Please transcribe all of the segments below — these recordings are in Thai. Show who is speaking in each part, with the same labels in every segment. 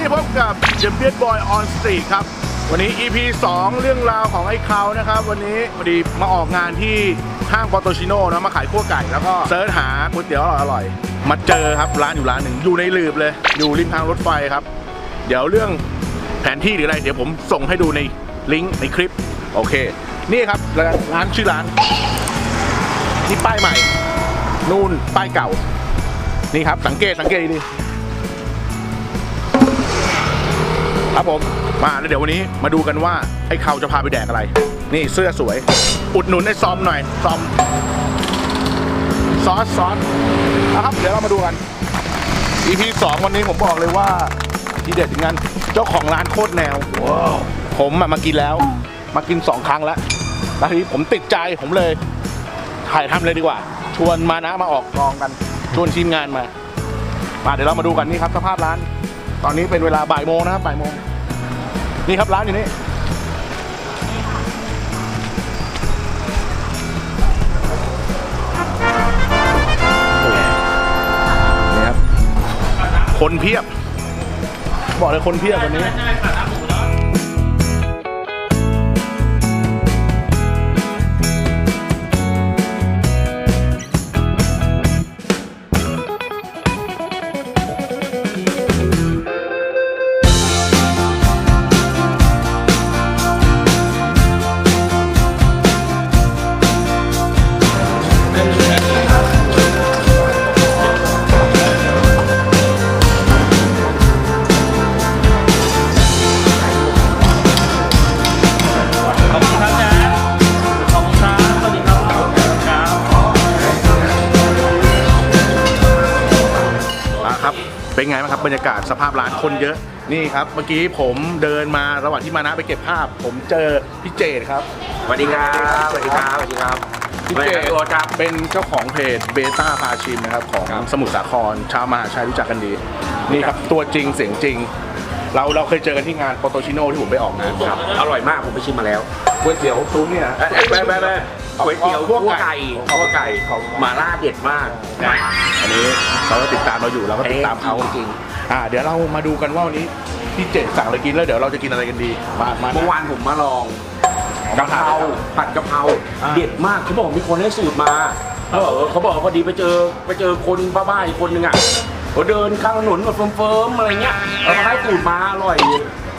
Speaker 1: นี้พบกับเ a มเปียนบอยออนสตรีทครับ วันนี้ EP 2 เรื่องราวของไอ้เขานะครับ วันนี้พอดีมาออกงานที่ห้างปอโตชิโน่นะมาขายขั้วไก่แล้วก็เซิร์ชหาก๋วยเตี๋ยวอร่อยๆมาเจอครับร้านอยู่ร้านหนึ่งอยู่ในลืบเลย อยู่ริมทางรถไฟครับ เดี๋ยวเรื่องแผนที่หรืออะไร เดี๋ยวผมส่งให้ดูในลิงก์ในคลิป โอเค นี่ครับร้านร้านชื่อร้านนี่ป้ายใหม่ นู่นป้ายเก่า นี่ครับสังเกตสังเกตดี ครับผมมาแล้วเดี๋ยววันนี้มาดูกันว่าไอ้เขาจะพาไปแดกอะไร นี่เสื้อสวย อุดหนุนไอ้ซอมหน่อยซอมซอสซอสนะครับ เดี๋ยวเรามาดูกัน EP 2 วันนี้ผมบอกเลยว่าทีเด็ดอย่างนั้นเจ้าของร้านโคตรแนวผมอะมากินแล้ว มากิน 2 ครั้งแล้วแล้วทีนี้ผมติดใจผมเลยถ่ายทำเลยดีกว่า ชวนมานะมาออกกองกัน ชวนทีมงานมามาเดี๋ยวเรามาดูกันนี่ครับสภาพร้าน ตอนนี้เป็นเวลาบ่ายโมงนะครับบ่ายโมงนี่ครับร้านอยู่นี่นี่ครับคนเพียบ บอกเลยคนเพียบวันนี้ เป็นไงบ้างครับบรรยากาศสภาพร้านคนเยอะนี่ครับ เมื่อกี้ผมเดินมาระหว่างที่มานะไปเก็บภาพ ผมเจอพี่เจดครับ
Speaker 2: สวัสดีครับสวัสดีครับสวัสดีครับ
Speaker 1: พี่
Speaker 2: สวัส
Speaker 1: เจ
Speaker 2: ดี
Speaker 1: ด
Speaker 2: ครับครับ
Speaker 1: เป็นเจ้าของเพจเบต้าพาชิมนะครับของ
Speaker 2: ครับ
Speaker 1: สมุทรสาครชาวมหาชัยรู้จักกันดี นี่ครับตัวจริงเสียงจริง เราเราเคยเจอกันที่งานโปโตชิโนที่ผมไปออกงาน
Speaker 2: ครับอร่อยมากผมไปชิมมาแล้ว
Speaker 1: ก๋วยเตี๋ยวซุ้มเนี่ยนะ
Speaker 2: เอ้ยแม่แม่แม่ ก๋วยเตี๋ยว
Speaker 1: คั่
Speaker 2: คั่
Speaker 1: ว
Speaker 2: ว
Speaker 1: ไก่
Speaker 2: ไก่คั่วไก่หมาล่าเด็ดมากนะ
Speaker 1: อันนี้เขาก็ติดตามเราอยู่เราก็ติดตามเขา
Speaker 2: จริง
Speaker 1: อ่าเดี๋ยวเรามาดูกันว่าวันนี้พี่เจดสั่งอะไรกินแล้วเดี๋ยวเราจะกินอะไรกันดีมามา
Speaker 2: เมื่อวานผมมาลองกะเพราผัดกะเพรา
Speaker 1: อ่า
Speaker 2: เด็ดมากเขาบอกมีคนให้สูตรมาเขาบอกว่าเขาบอกว่าพอดีไปเจอไปเจอคนบ้าๆอีกคนนึงอะเขาเดินข้างถนนแบบเฟิร์มๆอะไรเงี้ยแล้วก็ให้สูตรมาอร่อย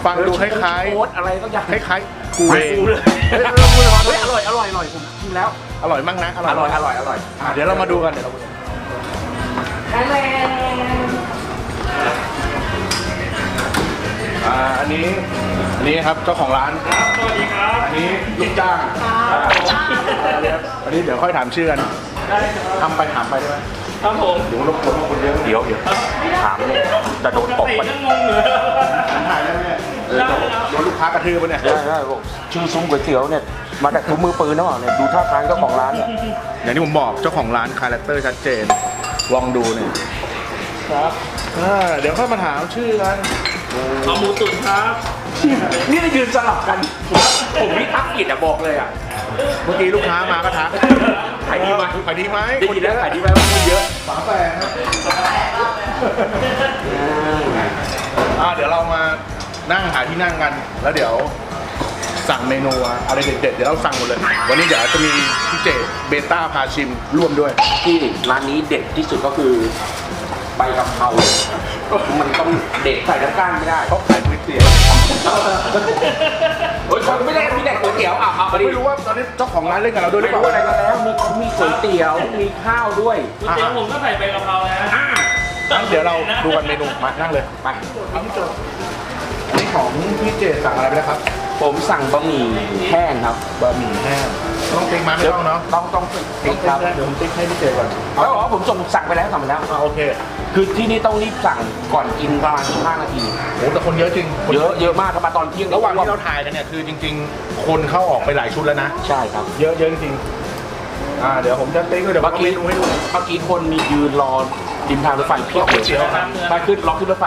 Speaker 1: ฟังดูคล้าย
Speaker 2: โค้ดอะไรก็อย่าง
Speaker 1: ๆคล้ายๆ กูเอง
Speaker 2: เลย
Speaker 1: เฮ้ยเราพูด
Speaker 2: เฮ้ยอร่อยอร่อยอร่อยผมกินแล้ว
Speaker 1: อร่อยมากนะ อร่
Speaker 2: อ
Speaker 1: อย
Speaker 2: ร่อยอร่อยอร่อย
Speaker 1: อะเดี๋ยวเรามาดูกันเดี๋ยวเรามาดูอ่าอันนี้อันนี้ครับเจ้าของร้าน
Speaker 3: สวัสดีครับ
Speaker 1: อันนี้ลูกจ้างอ่าอันนี้เดี๋ยวค่อยถามชื่อกัน
Speaker 3: ได้ครับ
Speaker 1: ทำไปถามไปได้ไหม
Speaker 3: ครับผม
Speaker 1: เดี๋ยวรบกวนคนเยอะ
Speaker 2: เดี๋ยวเดี๋ยวถามเนี่ยจะโดนตบปะ
Speaker 3: ยังงงเลย
Speaker 1: ถ่ายได้ไหมเนี่ยเออ โดนลูกค้ากระทืบปะเนี่ย
Speaker 2: ได้ได้บอกชื่อซุ้มก๋วยเตี๋ยวเนี่ยมาจากซุ้มมือปืนนะวะเนี่ยดูท่าทางเจ้าของร้านเนี่ย
Speaker 1: อย่างที่ผมบอกเจ้าของร้านคาแรคเตอร์ชัดเจนลองดูเนี่ย
Speaker 3: ครับ
Speaker 1: อ่าเดี๋ยวค่อยมาถามชื่อกัน
Speaker 3: เอาหมูตุ๋นครับ
Speaker 2: นี่จะยืนสลับกัน ผมนี่ทักผิดอะบอกเลยอะ
Speaker 1: เมื่อกี้ลูกค้ามาก็ทัก
Speaker 2: ขายดีไหม
Speaker 1: ขายดีไหม
Speaker 2: ได้ยินแล้วขายดีไหมว่าคนเยอะ
Speaker 1: ฝาแฝดครับอ่าเดี๋ยวเรามา นั่งหาที่นั่งกัน แล้วเดี๋ยวสั่งเมนูอะไรเด็ดๆ เดี๋ยวเราสั่งหมดเลย วันนี้เดี๋ยวจะมีพี่เจเบต้าพาชิมร่วมด้วย
Speaker 2: ที่ร้านนี้เด็ดที่สุดก็คือใบกะเพรามันต้องเด็ดใส่น้ำก้านไม่ได้
Speaker 1: เขาขายก๋วยเตี๋ยว
Speaker 2: เฮ้ยคนไม่ได้มีแต่ก๋วยเตี๋ยวอะเอาไปดิ
Speaker 1: ไม่รู้ว่าตอนนี้เจ้าของร้านเล่นกับเราด้วยห
Speaker 2: ไม่
Speaker 1: รือเป
Speaker 2: รู้
Speaker 1: ล่า
Speaker 2: อะไรกันแล้วมีมีก๋วยเตี๋ยวมีข้าวด้วย
Speaker 3: ก๋วยเตี๋ยวผมก็ใส่ใบกะเพรานะ
Speaker 2: อ่า
Speaker 1: งั้นเดี๋ยวเราดูกันเมนูมานั่งเลย
Speaker 2: ไป
Speaker 1: อันนี้ ของพี่เจสั่งอะไรไปนะครับ
Speaker 2: ผมสั่งบะหมี่แห้งครับ
Speaker 1: บะหมี่แห้งต้องติ๊กมาไม่ต้องเนาะ
Speaker 2: ต้องต้องติ๊กครับ
Speaker 1: เดี๋ยวผมติ๊กให้พี่เจก่อน
Speaker 2: แล้วอ๋อผมส่งสั่งไปแล้วสั่งไปแล้ว
Speaker 1: อ่าโอเค
Speaker 2: คือที่นี่ต้องรีบสั่งก่อนกินประมาณ15นาที
Speaker 1: โอ้แต่คนเยอะจริงคน
Speaker 2: เยอะเยอะมากครับมาตอนเที่ยง
Speaker 1: ระหว่างที่เราถ่ายกันเนี่ยคือจริง ๆ คนเข้าออกไปหลายชุดแล้วนะ
Speaker 2: ใช่ครับ
Speaker 1: เยอะเยอะจริงอ่าเดี๋ยวผมจะติ๊กเลยเดี๋ยว
Speaker 2: เมื่อกี้
Speaker 1: เมนูให้ดู
Speaker 2: เมื่อกี้คนมียืนรอริมทางรถไฟเพียบเลย
Speaker 1: เตี๋ยวครับ
Speaker 2: ไปขึ้นรอขึ้นรถไฟ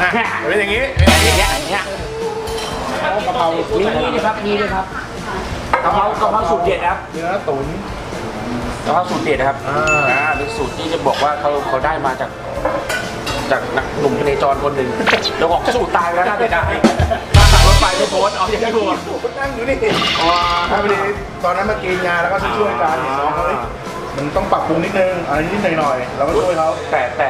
Speaker 1: นะเป็นอย่างนี้
Speaker 2: อย่างเงี้ยอย่างเงี้ย
Speaker 1: กะเพรา
Speaker 2: นี่นี่นะครับนี่นะครับกะเพรากะเพราสูตรเด็ดนะครับ
Speaker 1: เนื้อตุ๋น
Speaker 2: กะเพราสูตรเด็ดนะครับ
Speaker 1: อ่า
Speaker 2: อ่าเป็นสูตรที่จะบอกว่าเขาเขาได้มาจาก จากนักหนุ่มพเนจรคนหนึ่งเจ้าของสูตรตายแล้วน่าเสียดายมาขับรถไฟไม่โพสต์เอาอย่างนี้ดู
Speaker 1: นั่งอยู่นี่อ๋อถ้าพอดีตอนนั้นมากินงานแล้วก็ช่วยๆกันเห็นน้องเขาเอ้ยมันต้องปรับปรุงนิดนึงอะไรนิดหน่อยๆเราก็ช่วยเขา
Speaker 2: แต่แต่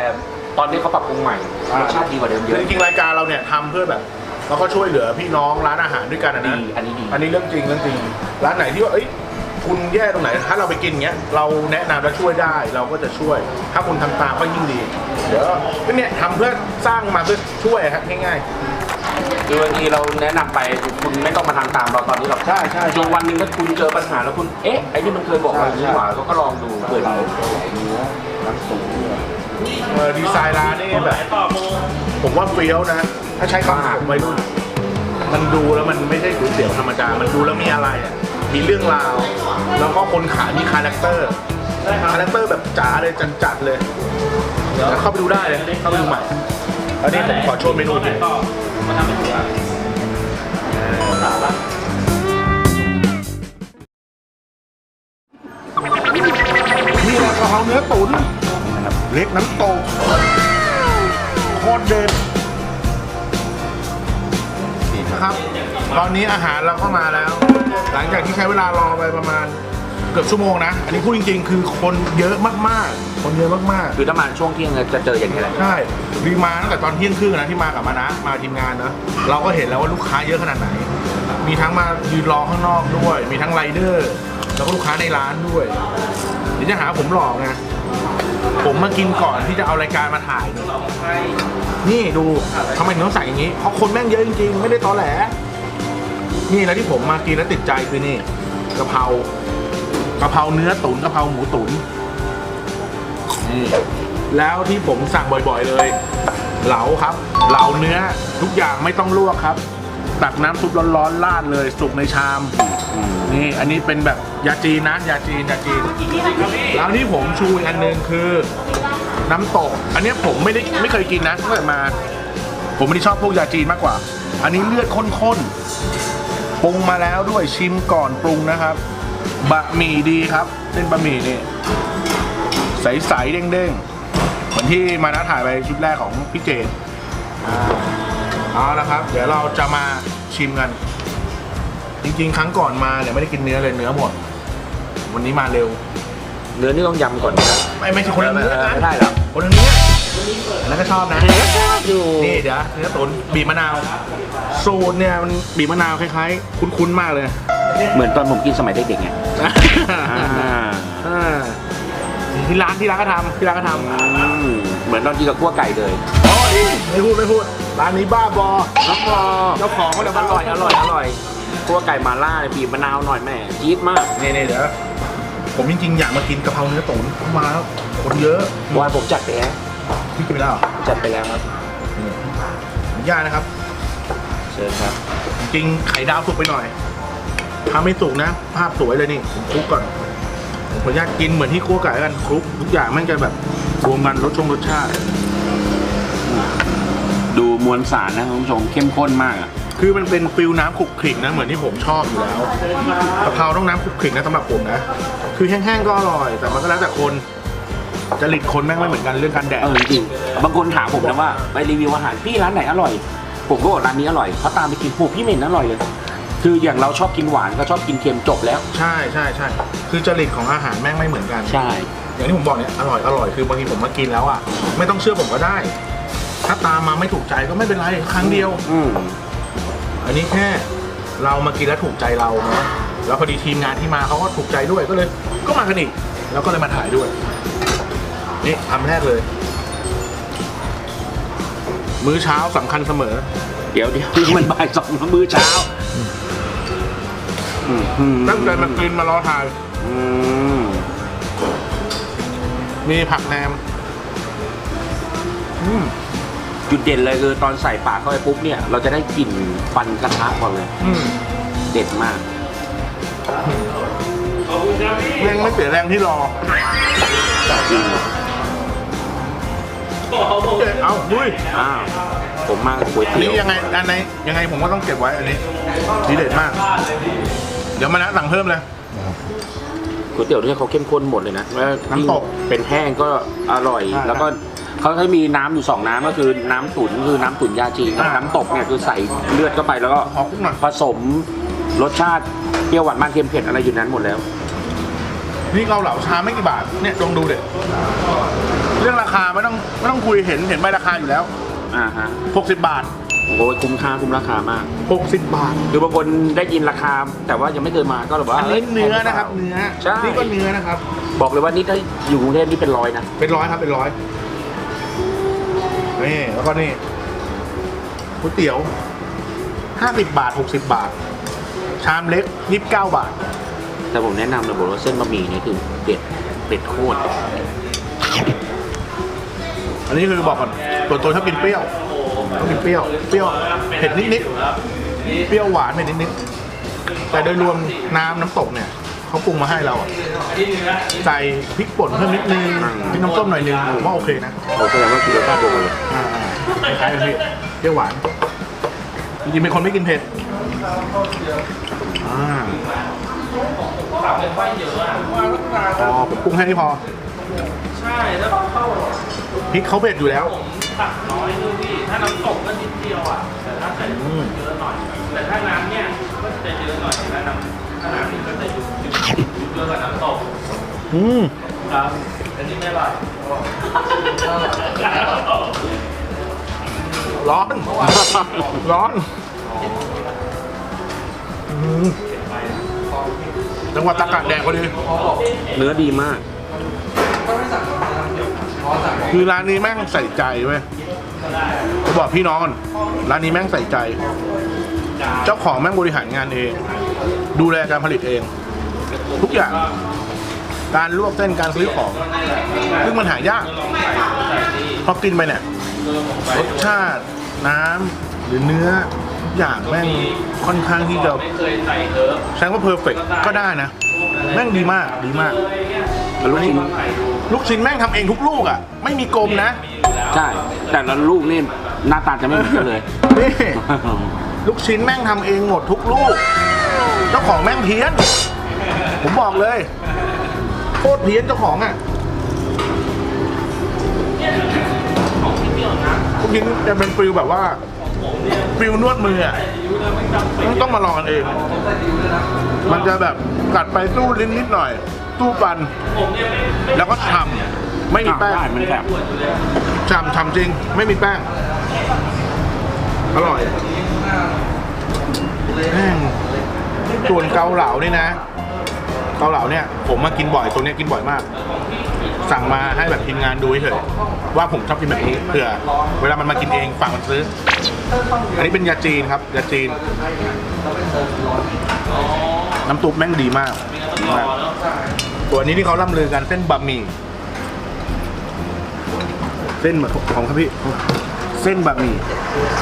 Speaker 2: ตอนนี้เขาปรับปรุงใหม่รสชาติดีกว่าเดิมเย
Speaker 1: คือ
Speaker 2: อะ
Speaker 1: จริงๆรายการเราเนี่ยทำเพื่อแบบเราก็ช่วยเหลือพี่น้องร้านอาหารด้วยกันนะ
Speaker 2: ดีอันนี้ดี
Speaker 1: อันนี้เรื่องจริงเรื่องจริง ร้านไหนที่ว่าเอ้ยคุณแย่ตรงไหน ถ้าเราไปกินเงี้ยเราแนะนำและช่วยได้เราก็จะช่วย ถ้าคุณทำตามก็ยิ่งดี เดี๋ยวก็เนี่ยทำเพื่อสร้างมาเพื่อช่วยครับง่าย
Speaker 2: คือบางทีเราแนะนำไปคุณไม่ต้องมาทำตามเราตอนนี้หรอก
Speaker 1: ๆใช่ใช่
Speaker 2: จนวันหนึ่งถ้าคุณเจอปัญหาแล้วคุณ เอ๊ะไอ้นี่มันเคยบอกเราอย่างนี้หว่าก็ก็ลองดูเผื่อเรา
Speaker 1: เออดีไซน์ร้านนี่แบบ
Speaker 3: ต่อโมง
Speaker 1: ผมว่าเฟี้ยวนะ ถ้าใช้คำผมวัยรุ่น มันดูแล้วมันไม่ใช่ก๋วยเตี๋ยวธรรมดา มันดูแล้วมีอะไรอะมีเรื่องราว แล้วก็คนขายมีคาแรคเตอร์
Speaker 3: ได้ครับ
Speaker 1: คาแรคเตอร์แบบจ๋าเลยจัดๆเลยเดี๋ยวเข้าไปดูได้เลย เข้าไปดูใหม่ อันนี้ผมขอโชว์เมนู
Speaker 3: ไหน
Speaker 1: นี้
Speaker 3: ต่อมาทำให้ถูก
Speaker 1: เกือบชั่วโมงนะ อันนี้พูดจริงๆ คือคนเยอะมากๆ คนเยอะมากๆ
Speaker 2: คือถ้ามาช่วงเที่ยงจะเจออย่างนี้แหละ
Speaker 1: ใช่รีมาตั้งแต่ตอนเที่ยงครึ่งนะที่มากับมานะ มาทีมงานเนอะเราก็เห็นแล้วว่าลูกค้าเยอะขนาดไหน มีทั้งมายืนรอข้างนอกด้วย มีทั้งไรเดอร์ แล้วก็ลูกค้าในร้านด้วยเดี๋ยวจะหาผมหลอกนะผมมากินก่อนที่จะเอารายการมาถ่ายเนี่ยนี่ดูทำไมถึงต้องใส่อย่างนี้ เพราะคนแม่งเยอะจริงๆ ไม่ได้ตอแหล นี่แล้วที่ผมมากินแล้วติดใจคือนี่กะเพรากะเพราเนื้อตุ๋นกะเพราหมูตุ๋นนี่แล้วที่ผมสั่งบ่อยๆเลย เหลาครับ เหลาเนื้อทุกอย่างไม่ต้องลวกครับ ตักน้ำซุปร้อนๆราดเลยสุกในชาม นี่อันนี้เป็นแบบยาจีนนะยาจีนยาจีน แล้วที่ผมชูอีกอันหนึงคือ น้ำตก อันนี้ผมไม่ได้ไม่เคยกินนะตั้งแต่มา ผมไม่ได้ชอบพวกยาจีนมากกว่า อันนี้เลือดข้นๆปรุงมาแล้วด้วยชิมก่อนปรุงนะครับ บะหมี่ดีครับเส้นบะหมี่นี่ใสๆเด้งๆเหมือนที่มานะถ่ายไปคลิปแรกของพี่เจดอ่าเอาละครับ เดี๋ยวเราจะมาชิมกัน จริงๆ ครั้งก่อนมาเนี่ยไม่ได้กินเนื้อเลยเนื้อหมด วันนี้มาเร็ว
Speaker 2: เนื้อนี่ต้องยำก่อนนะ
Speaker 1: ไม่ไม่ใช่คนละเนื้อนะ
Speaker 2: ไม่ได้หรอ
Speaker 1: คนละเนื้ออันนั้นก็ชอบนะ
Speaker 2: อยู่
Speaker 1: นี่เดี๋ยวเนื้อตุ๋นบีบมะนาว สูตรเนี่ยมันบีบมะนาวคล้ายๆ คุ้นๆมากเลย
Speaker 2: เหมือนตอนผมกินสมัยเด็กๆไง
Speaker 1: อ่าที่ร้านที่ร้านก็ทำที่ร้านก็ทำ
Speaker 2: อืมเหมือนตอนกินกับขั้วไก่เลย
Speaker 1: อ๋อนี่ไม่พูดไม่พูดร้านนี้บ้าบอ
Speaker 2: แล้วพอ
Speaker 1: เจ้าของก็เดี๋ยว
Speaker 2: อ
Speaker 1: มา
Speaker 2: ร่อยอร่อยอร่อยขั้วไก่มาล่าเนี่ยบีบมะนาวหน่อยแม่จี๊ดมาก
Speaker 1: นี่นี่เดี๋ยวผมจริงๆอยากมากินกะเพราเนื้อตุ๋นมาแล้วคนเยอะ
Speaker 2: วานผมจัดไปแล้ว
Speaker 1: พี่กินไปแล้วเหรอ
Speaker 2: จัดไปแล้วครับ
Speaker 1: อนุญาตนะครับ
Speaker 2: เชิญครับ
Speaker 1: จริงๆไข่ดาวสุกไปหน่อย ถ้าไม่สุกนะ ภาพสวยเลยนี่ผมคลุกก่อนผมขออนุญาตกินเหมือนที่คั่วไก่แล้วกันคลุกทุกอย่างมันจะแบบรวมกันรสชงรสชาติ
Speaker 2: ดูมวลสารนะคุณผู้ชมเข้มข้นมากอะ
Speaker 1: คือมันเป็นฟิลน้ำขลุกขลิกนะเหมือนที่ผมชอบอยู่แล้วกะเพราต้องน้ำขลุกขลิกนะสำหรับผมนะ คือแห้งๆก็อร่อย แต่มันก็แล้วแต่คนจริตคนแม่งไม่เหมือนกันเรื่องการแดด
Speaker 2: เออจริงๆบางคนถามผมนะว่าไปรีวิวอาหารพี่ร้านไหนอร่อย ผมก็บอกร้านนี้อร่อยเขาตามไปกินโอ้พี่เหม็นอร่อยเลย คืออย่างเราชอบกินหวานก็ชอบกินเค็มจบแล้ว
Speaker 1: ใช่ใช่ใช่คือจริตของอาหารแม่งไม่เหมือนกัน
Speaker 2: ใช่
Speaker 1: อย่างที่ผมบอกเนี่ยอร่อยอร่อยคือบางทีผมมากินแล้วอะไม่ต้องเชื่อผมก็ได้ ถ้าตามมาไม่ถูกใจก็ไม่เป็นไรครั้งเดียว
Speaker 2: อืม
Speaker 1: อันนี้แค่เรามากินแล้วถูกใจเราเนาะแล้วพอดีทีมงานที่มาเขาก็ถูกใจด้วยก็เลยก็มากันอีกแล้วก็เลยมาถ่ายด้วย นี่ทำแรกเลย มื้อเช้าสำคัญเสมอ
Speaker 2: เดี๋ยวเดี๋ยวมันบ่ายสองมื้อเช้าอืมอืม
Speaker 1: ตั้งใจมากินมารอถ่าย
Speaker 2: อืม
Speaker 1: มีผักแหนมอืม
Speaker 2: จุดเด่นเลยคือตอนใส่ปากเข้าไปปุ๊บเนี่ย เราจะได้กลิ่นฟันกระทะก่อนเลย
Speaker 1: อืม
Speaker 2: เด็ดมาก
Speaker 3: ขอบคุณครับพี่
Speaker 1: แรงไม่เสียแรงที่รอ
Speaker 2: จริง
Speaker 3: ขอบคุณ
Speaker 1: เอาดุย
Speaker 2: อ้าวผมมาก๋วย
Speaker 1: อัน
Speaker 2: เตี๋
Speaker 1: นี้
Speaker 2: ยว
Speaker 1: ยังไงอันไหนยังไงผมก็ต้องเก็บไว้อันนี้ดีเด็ดมาก เดี๋ยวมานะสั่งเพิ่มเลย
Speaker 2: ก๋วยเตี๋ยวเนี่ยเขาเข้มข้นหมดเลยนะแล้ว
Speaker 1: น้ำตก
Speaker 2: เป็นแห้งก็อร่อย
Speaker 1: ใช่
Speaker 2: แล้วก็เขาจะมีน้ำอยู่สองน้ำก็คือน้ำตุ๋นคือน้ำตุ๋นยาจีนกับ
Speaker 1: อ่า
Speaker 2: น้ำตกเนี่ยคือใส่เลือดเข้าไปแล้วก็
Speaker 1: ขอคุกหน่อย
Speaker 2: ผสมรสชาติเปรี้ยวหวานมันเค็มเผ็ดอะไรอยู่นั้นหมดแล้ว
Speaker 1: นี่เกาเหลาชามไม่กี่บาทเนี่ยลองดูเด็เรื่องราคาไม่ต้องไม่ต้องคุยเห็นเห็นใบราคาอยู่แล้ว
Speaker 2: อ่าฮะ
Speaker 1: 60 บาท
Speaker 2: โอ้ยคุ้มค่าคุ้มราคามาก
Speaker 1: 60 บาท
Speaker 2: คือบางคนได้ยินราคา แต่ว่ายังไม่เคยมาก็แบบว่า
Speaker 1: อันนี้เนื้อนะครับ เนื้อ
Speaker 2: ใช่
Speaker 1: นี่ก็เนื้อนะครับ
Speaker 2: บอกเลยว่านี่ถ้าอยู่กรุงเทพนี่เป็นร้อยนะ
Speaker 1: เป็นร้อยครับ เป็นร้อย นี่ แล้วก็นี่ก๋วยเตี๋ยว 50 บาท 60 บาท ชามเล็ก 29 บาท
Speaker 2: แต่ผมแนะนำเลยบอกว่าเส้นบะหมี่นี่คือเด็ดเด็ดโคตร
Speaker 1: อันนี้คือบอกก่อนตัวตัวชอบกินเปรี้ยวชอบ กินเปรี้ยว เปรี้ยว เผ็ดนิดๆ เปรี้ยวหวานเผ็ดนิดๆ แต่โดยรวมน้ำน้ำตกเนี่ยเขาปรุงมาให้เราอะใส่พริกป่นเพิ่มนิดนึงพริกน้ำส้มหน่อยนึงผมว่าโอเคนะ
Speaker 2: โอ้แสดงว่าคือรสชาติโดนเลย
Speaker 1: อ่าๆคล้ายๆกันพี่เปรี้ยวหวานจริงๆเป็นคนไม่กินเผ็ดอ่าพอผมปรุงแค่นี้พอ
Speaker 3: ใช่แล้วเข้า
Speaker 1: พริกเขาเผ็ดอยู่แล้ว
Speaker 3: ตักน้อยด้วยพี่ถ้า น้ำตกก็นิดเดียวอะ แต่ถ้าใส่เยอะหน่อย แต่ถ้าน้ำเนี่ยก็จะเยอะหน่อยนะน้ำถ้าน้ำนี่ก็จะยุบยุบยุบเยอะกว่าน้ำตก
Speaker 1: อืม
Speaker 3: ครับอันนี้ไม่อร่อย
Speaker 1: ร้อน ร้อนอืมจังหวัดตากาดแดดพอดี
Speaker 2: เนื้อดีมาก
Speaker 1: คือร้านนี้แม่งใส่ใจเว้ยผม บอกพี่น้องก่อนร้านนี้แม่งใส่ใจ เจ้าของแม่งบริหารงานเอง ดูแลการผลิตเอง ทุกอย่าง การลวกเส้นการซื้อของ ซึ่งมันหายากพอกินไปเนี่ยรสชาติน้ำหรือเนื้อทุกอย่างแม่งค่อนข้างที่จะ
Speaker 3: ไม่เคยใส่เฮิร์บ
Speaker 1: ใช้ว่าเพอร์เฟกก็ได้นะ แม่งดีมากดีมาก
Speaker 2: ลูกชิ้น
Speaker 1: ลูกชิ้นแม่งทำเองทุกลูกอะ ไม่มีกลมนะ
Speaker 2: ใช่ แต่ละลูกนี่หน้าตาจะไม่เหมือนกันเลย
Speaker 1: นี่ ลูกชิ้นแม่งทำเองหมดทุกลูก เจ้าของแม่งเพี้ยน ผมบอกเลยโคตรเพี้ยนเจ้าของอะลูกชิ้นจะเป็นฟิลแบบว่าฟิลนวดมืออะต้องมาลองกันเอง มันจะแบบกัดไปสู้ลิ้นนิดหน่อยสู้ฟัน แล้วก็ฉ่ำไม่มีแป้ง
Speaker 2: ได้มันแบบ
Speaker 1: ฉ่ำฉ่ำจริง ไม่มีแป้ง อร่อยแม่งส่วนเกาเหลานี่นะ เกาเหลาเนี่ย ผมมากินบ่อยตัวเนี้ยกินบ่อยมาก สั่งมาให้แบบทีมงานดูเฉยว่าผมชอบกินแบบนี้เผื่อ เวลามันมากินเองฝากมันซื้อ อันนี้เป็นยาจีนครับ ยาจีน น้ำซุปแม่งดีมาก ตัวนี้ที่เขาล่ำลือกันเส้นบะหมี่ เส้นเหมือนของครับพี่ เส้นบะหมี่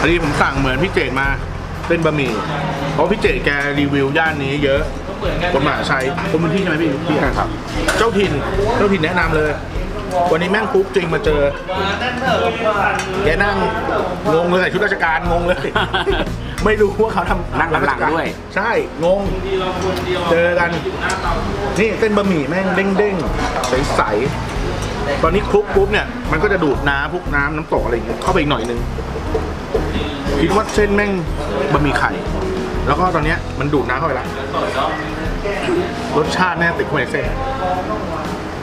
Speaker 1: อันนี้ผมสั่งเหมือนพี่เจดมา เส้นบะหมี่ เพราะพี่เจดแกรีวิวย่านนี้เยอะคนมหาชัยคนพื้นที่ใช่ไหมพี่พี่ครับ เจ้าถิ่น เจ้าถิ่นแนะนำเลย วันนี้แม่งปุ๊บจริงมาเจอ แกนั่งงงเลยใส่ชุดราชการงงเลย ไม่รู้ว่าเขาทำ
Speaker 2: นั่งหลังๆด้วย
Speaker 1: ใช่ งง เจอกัน นี่เส้นบะหมี่แม่งเด้งๆใสๆ ตอนนี้คลุกปุ๊บเนี่ยมันก็จะดูดน้ำพวกน้ำน้ำตกอะไรอย่างเงี้ยเข้าไปอีกหน่อยนึงคิดว่าเส้นแม่งบะหมี่ไข่ แล้วก็ตอนเนี้ยมันดูดน้ำเข้าไปแล้วรสชาติแน่ยติดเข้าไปในเส้น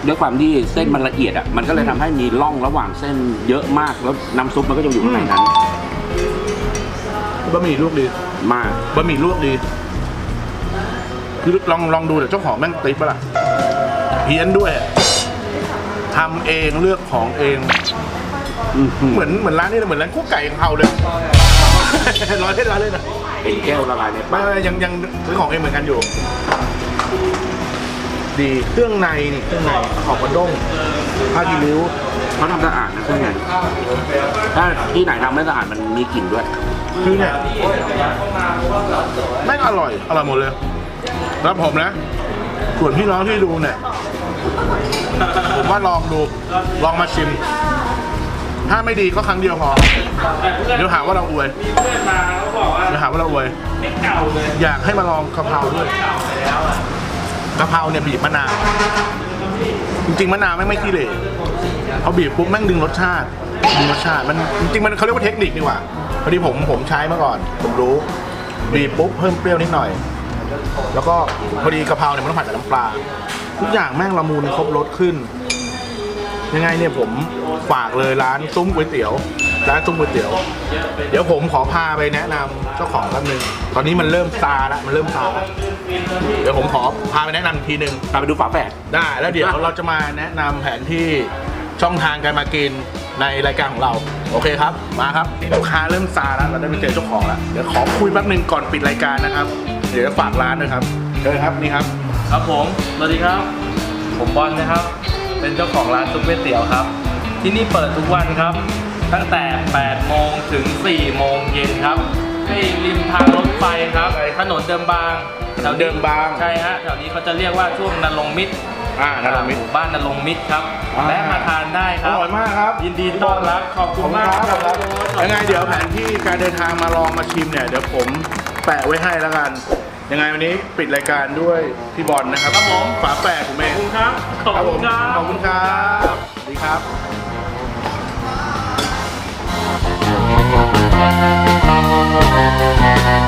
Speaker 2: ด้วยความที่เส้นมันละเอียดอะมันก็เลยทำให้มีร่องระหว่างเส้นเยอะมากแล้วน้ำซุปมันก็จะอยู่ข้างในนั้น
Speaker 1: บะหมี่ลวกดี
Speaker 2: มาก
Speaker 1: บะหมี่ลวกดีคือลองลองดูเดี๋ยวเจ้าของแม่งติ๊บปะล่ะเพี้ยนด้วย ทำเองเลือกของเอง
Speaker 2: อื้อหือ
Speaker 1: เหมือนเหมือนร้านนี้เลยเหมือนร้านกุ๊กไก่ของเขาเลยร้อยเล่นร้อยเล่นนะ
Speaker 2: เป็นแก้วละลายใน
Speaker 1: ไม่
Speaker 2: ปาก
Speaker 1: ไม่ยังยังซื้อของเองเหมือนกันอยู่ ดีเครื่องในนี่เครื่องในขอบกระด้งผ้ากีริ้ว
Speaker 2: เขาทำสะอาดนะเครื่องในถ้าที่ไหนทำไม่สะอาดมันมีกลิ่นด้วย
Speaker 1: คือเนี่ยแม่งอร่อยอร่อยหมดเลยแล้วผมนะส่วนพี่น้องที่ดูเนี่ย ผมว่าลองดู ลองมาชิม ถ้าไม่ดีก็ครั้งเดียวพอ เดี๋ยวหาว่าเราอวย
Speaker 3: มีเพื่อนมาเขาบอกว่า
Speaker 1: เดี๋ยวหาว่าเราอวย
Speaker 3: ไม่เก่าเลย
Speaker 1: อยากให้มาลองกะเพราด้วย
Speaker 3: เก่าไปแล้วอะ
Speaker 1: กะเพราเนี่ยบีบมะนาว จริงๆมะนาวแม่งไม่ขี้เหร่พอบีบปุ๊บแม่งดึงรสชาติมีรสชาติ มันจริงๆมันเขาเรียกว่าเทคนิคดีกว่า พอดีผมผมใช้มาก่อน ผมรู้ บีบปุ๊บเพิ่มเปรี้ยวนิดหน่อย แล้วก็พอดีกะเพราเนี่ยมันต้องผัดกับน้ำปลา ทุกอย่างแม่งละมุนครบรสขึ้น ยังไงเนี่ยผมฝากเลยร้านซุ้มก๋วยเตี๋ยวร้านซุ้มก๋วยเตี๋ยว เดี๋ยวผมขอพาไปแนะนำเจ้าของแป๊บนึงตอนนี้มันเริ่มซาละมันเริ่มซาละเดี๋ยวผมขอพาไปแนะนำอีกทีหนึ่ง
Speaker 2: ตามไปดูฝาแฝด
Speaker 1: ได้แล้วเดี๋ยวเราจะมาแนะนำแผนที่ช่องทางการมากินในรายการของเรา โอเคครับ มาครับลูกค้าเริ่มซาแล้วเราได้ไปเจอเจ้าของแล้วเดี๋ยวขอคุยแป๊บนึงก่อนปิดรายการนะครับ เดี๋ยวจะฝากร้านด้วยครับเชิญครับนี่ครับ
Speaker 3: ครับผม สวัสดีครับ ผมบอลนะครับ เป็นเจ้าของร้านซุปก๋วยเตี๋ยวครับ ที่นี่เปิดทุกวันครับ ตั้งแต่ 8 โมงถึง 4 โมงเย็นครับที่ริมทางรถไฟครับ ถนนเดิมบางแถวนี้
Speaker 1: เดิมบาง
Speaker 3: ใช่ฮะ แถวนี้เขาจะเรียกว่าช่วงนรงค์มิตร
Speaker 1: อ่านารมิตร
Speaker 3: หมู่บ้านนรงค์มิตรครับ
Speaker 1: อ่า
Speaker 3: และมาทานได้ค
Speaker 1: อ
Speaker 3: รับ
Speaker 1: ร่อยมากครับ
Speaker 3: ยินดีต้อนรับ ขอบคุณมาก
Speaker 1: ขอบคุณครับยังไงเดี๋ยวแผนที่การเดินทางมาลองมาชิมเนี่ยเดี๋ยวผมแปะไว้ให้แล้วกัน ยังไงวันนี้ปิดรายการด้วยพี่บอลนะครับ
Speaker 3: ครับผม
Speaker 1: ฝาแฝดผมเอง
Speaker 3: ขอบคุณครับ ขอบ
Speaker 1: คุ
Speaker 3: ณครับ
Speaker 1: ขอบคุณครับสวัสดีครับ